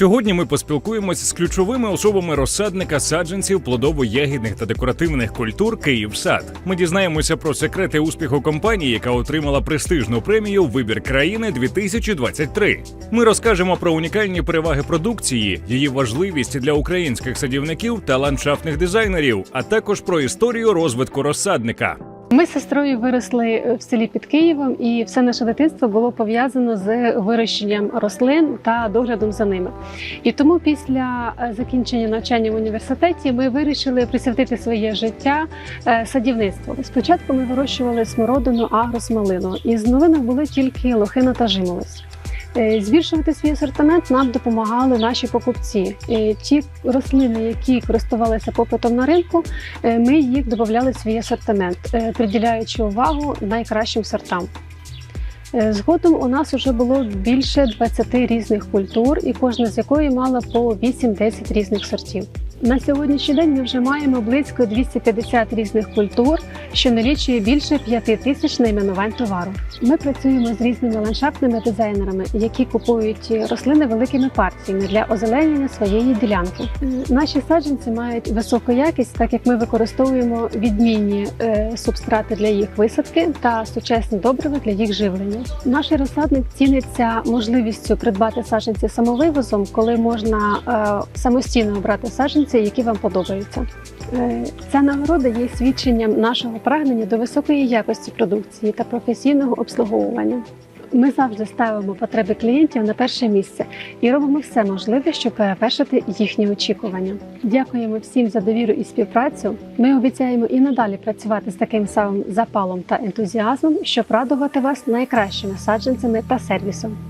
Сьогодні ми поспілкуємося з ключовими особами розсадника саджанців плодово-ягідних та декоративних культур Київсад. Ми дізнаємося про секрети успіху компанії, яка отримала престижну премію Вибір країни 2023. Ми розкажемо про унікальні переваги продукції, її важливість для українських садівників та ландшафтних дизайнерів, а також про історію розвитку розсадника. Ми з сестрою виросли в селі під Києвом, і все наше дитинство було пов'язано з вирощенням рослин та доглядом за ними. І тому після е, закінчення навчання в університеті ми вирішили присвятити своє життя е, садівництву. Спочатку ми вирощували смородину, агросмалину, і з новинок були тільки лохина та жимолость. Е, Збільшувати свій асортимент нам допомагали наші покупці. Ті рослини, які користувалися попитом на ринку, е, ми їх додавали в свій асортимент, е, приділяючи увагу найкращим сортам. Згодом у нас вже було більше 20 різних культур, і кожна з якої мала по 8-10 різних сортів. На сьогоднішній день ми вже маємо близько 250 різних культур, що налічує більше 5 тисяч найменувань товару. Ми працюємо з різними ландшафтними дизайнерами, які купують рослини великими партіями для озеленення своєї ділянки. Наші саджанці мають високу якість, так як ми використовуємо відмінні е, субстрати для їх висадки та сучасні добрива для їх живлення. Наш розсадник ціниться можливістю придбати саджанці самовивозом, коли можна е, самостійно обрати саджанці, які вам подобаються. Е, Ця нагорода є свідченням нашого прагнення до високої якості продукції та професійного обслуговування. Ми завжди ставимо потреби клієнтів на перше місце і робимо все можливе, щоб перевершити їхні очікування. Дякуємо всім за довіру і співпрацю. Ми обіцяємо і надалі працювати з таким самим запалом та ентузіазмом, щоб радувати вас найкращими саджанцями та сервісом.